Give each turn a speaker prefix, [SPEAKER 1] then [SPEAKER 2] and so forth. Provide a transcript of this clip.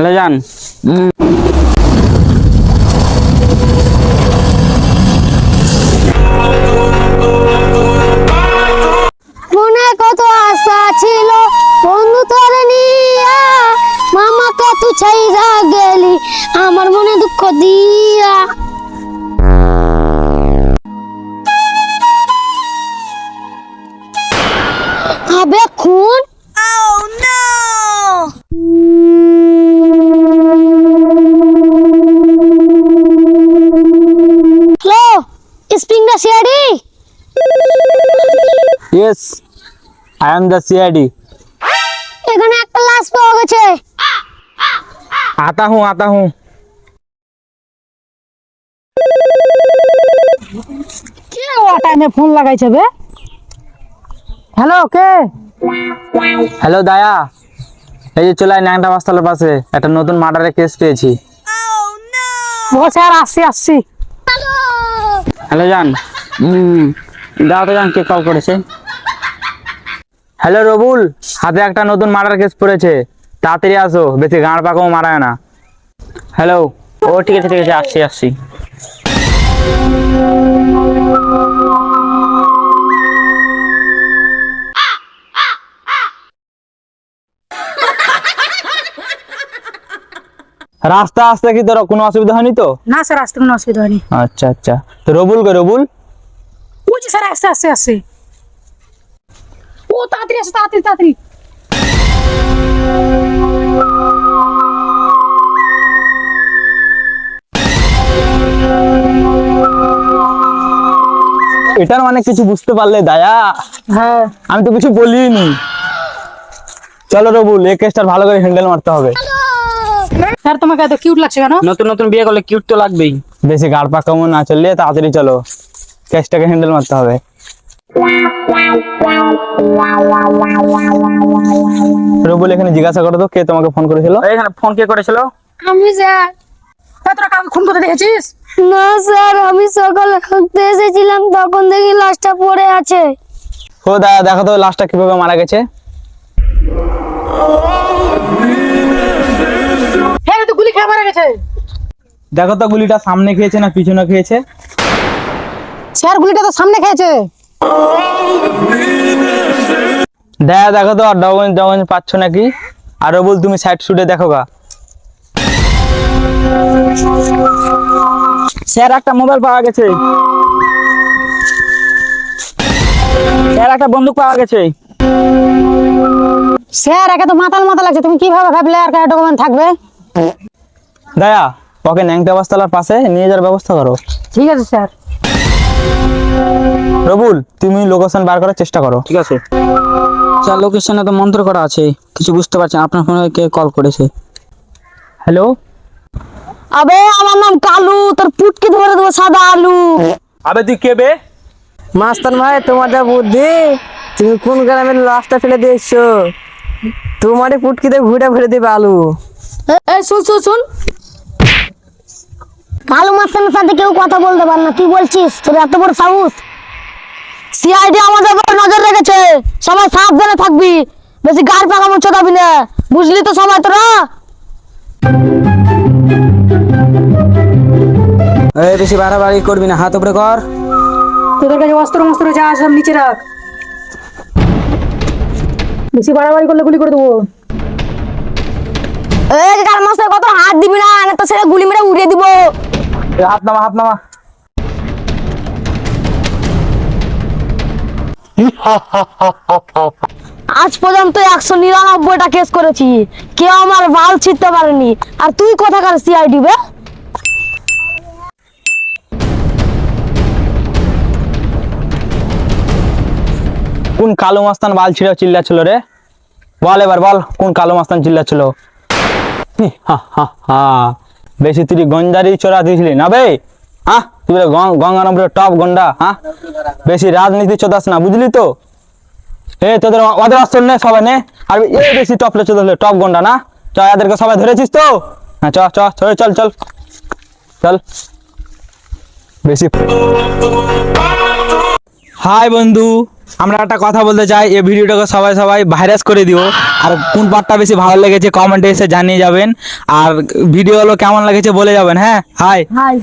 [SPEAKER 1] Hello, জান।
[SPEAKER 2] মনে কত আশা ছিল, বন্ধু নিয়া তুই ছাইরা গেলি, আমার মনে দুঃখ দিয়া। আবে, খুন? স্প্রিংটা CRD
[SPEAKER 1] yes I am the CID
[SPEAKER 2] এখানে একটা লাশ পাওয়া গেছে
[SPEAKER 1] आता हूँ आता हूँ
[SPEAKER 3] কে ও টাইমে ফোন লাগাইছে বে হ্যালো কে
[SPEAKER 1] হ্যালো দায়া এই যে চলে আয় ন্যাংটা বাস্তালের পাশে একটা নতুন মার্ডারের কেস পেয়েছি
[SPEAKER 3] ও স্যার আসছি আসছি
[SPEAKER 1] হ্যালো জান। হুম, দাও তো জান, কে কল করেছে? হ্যালো রবুল, হাতে একটা নতুন মার্ডার কেস পড়েছে। তাড়াতাড়ি আসো, বেশি গাঁড় পাকাও মারায় না। হ্যালো, ও ঠিক আছে ঠিক আছে, আসছি আসছি। রাস্তা আসতে কি তোর কোনো অসুবিধা হয়নি তো?
[SPEAKER 3] না স্যার আসতে কোনো অসুবিধা হয়নি।
[SPEAKER 1] আচ্ছা আচ্ছা। তো রবুল কে রবুল?
[SPEAKER 3] বলছি স্যার আসতে আসতে আসছে। ও তাড়াতাড়ি আসো তাড়াতাড়ি তাড়াতাড়ি।
[SPEAKER 1] এটার মানে কিছু বুঝতে পারলে দায়া।
[SPEAKER 3] হ্যাঁ।
[SPEAKER 1] আমি তো কিছু বলিনি। চলো রবুল এই কেসটা ভালো করে হ্যান্ডেল মারতে হবে।
[SPEAKER 3] স্যার তোমাকে এত কিউট লাগছে কেন?
[SPEAKER 1] নতুন নতুন বিয়ে করলে কিউট তো লাগবেই। বেশি গাড় পাকামো না চললে তাড়াতাড়ি চলো। কেসটাকে হ্যান্ডেল মারতে হবে। রবুল এখানে জিজ্ঞাসা করো তো কে তোমাকে ফোন করেছিল? এখানে ফোন কে করেছিল?
[SPEAKER 2] আমি স্যার।
[SPEAKER 3] তোরা কাউকে খুন করতে দেখেছিস?
[SPEAKER 2] না স্যার আমি সকালে হাঁটতে এসেছিলাম তখন দেখি লাশটা পড়ে আছে।
[SPEAKER 1] ও দাদা দেখো তো লাস্টটা কীভাবে মারা গেছে।
[SPEAKER 3] গুলি খেয়ে মারা গেছে।
[SPEAKER 1] দেখো তো গুলিটা সামনে খেয়েছে না পিছনে খেয়েছে।
[SPEAKER 3] স্যার গুলিটা তো সামনে খেয়েছে।
[SPEAKER 1] দেখা দেখো তো আর পাচ্ছ নাকি? আর রবুল তুমি সাইড শুটে দেখো গা। স্যার একটা মোবাইল পাওয়া গেছে। স্যার একটা বন্দুক পাওয়া গেছে।
[SPEAKER 3] স্যার একে তো মাতাল মাতাল লাগছে। তুমি কীভাবে ভাবলে আর কার ডকুমেন্ট থাকবে?
[SPEAKER 1] দয়া ওকে ন্যাংটা বাসতলার পাশে নিয়ে যাওয়ার ব্যবস্থা করো।
[SPEAKER 3] ঠিক আছে স্যার।
[SPEAKER 1] রবুল তুমি লোকেশন বার করার চেষ্টা করো।
[SPEAKER 4] ঠিক আছে। স্যার লোকেশনে তো মন্ত্র করা আছে কিছু বুঝতে পারছেন আপনার ফোনে কে কল করেছে?
[SPEAKER 1] হ্যালো
[SPEAKER 2] আবে আমার নাম কালু তোর পুটকে ধরে দেবো সাদা আলু।
[SPEAKER 1] আবে তুই কে বে?
[SPEAKER 4] মাস্টার ভাই তোমার যা বুদ্ধি তুমি কোন গ্রামের লাশটা ফেলে দিয়েছ? তোমারই পুটকিতে ঘুরে ঘুরে দেবে আলু।
[SPEAKER 2] এই শুন শুন শুন। কালু মাস্টারের সাথে কেউ কথা বলতে পারে না। তুই বলছিস? তোর এত বড় সাহস। সিআইডি আমাদের উপর নজর রেখেছে। সবাই সাবধানে থাকবি। বেশি গাড় পাকা পাকামো চোদাবি না। বুঝলি তো সবাই তোরা?
[SPEAKER 4] এই বেশি বাড়াবাড়ি করবি না হাত উপরে কর।
[SPEAKER 3] তোদের কাছে অস্ত্র মস্ত্র যা সব নিচে রাখ। বেশি বাড়াবাড়ি করলে গুলি করে দেবো।
[SPEAKER 2] এই কত হাত দিবি না না তো সেটা গুলি মেরে উড়িয়ে দিব
[SPEAKER 1] এ, হাত নামা হাত নামা।
[SPEAKER 2] আজ পর্যন্ত একশো নিরানব্বইটা কেস করেছি। কেউ আমার বাল ছিটতে পারেনি। আর তুই কোথাকার সিআইডি বে?
[SPEAKER 1] কোন কালো মাস্তান বাল ছিঁড়ে চিল্লাচ্ছিল রে? বল এবার বল কোন কালো মাস্তান চিল্লাচ্ছিল। হি, হা, হা, হা। বেশি তুই গঞ্জারি চোরা দিয়েছিলি না বে? হ্যাঁ তুই বলে গং- গঙ্গা নম্বরে টপ গন্ডা হ্যাঁ বেশি রাজনীতি চোদাস না, বুঝলি তো? এ, তোদের ওদের অস্ত্র নে সবাই নে। আর এ বেশি টপ লে চোদাস টপ গন্ডা না? চ, এদেরকে সবাই ধরেছিস তো? হ্যাঁ চ চ, চল চল চল। চল। বেশি হাই বন্ধু। আমরা একটা কথা বলতে চাই এই ভিডিওটাকে সবাই সবাই ভাইরাস করে দিও। আর কোন পার্টটা বেশি ভালো লেগেছে কমেন্টে এসে জানিয়ে যাবেন। আর ভিডিওগুলো কেমন লেগেছে বলে যাবেন হ্যাঁ? High
[SPEAKER 2] high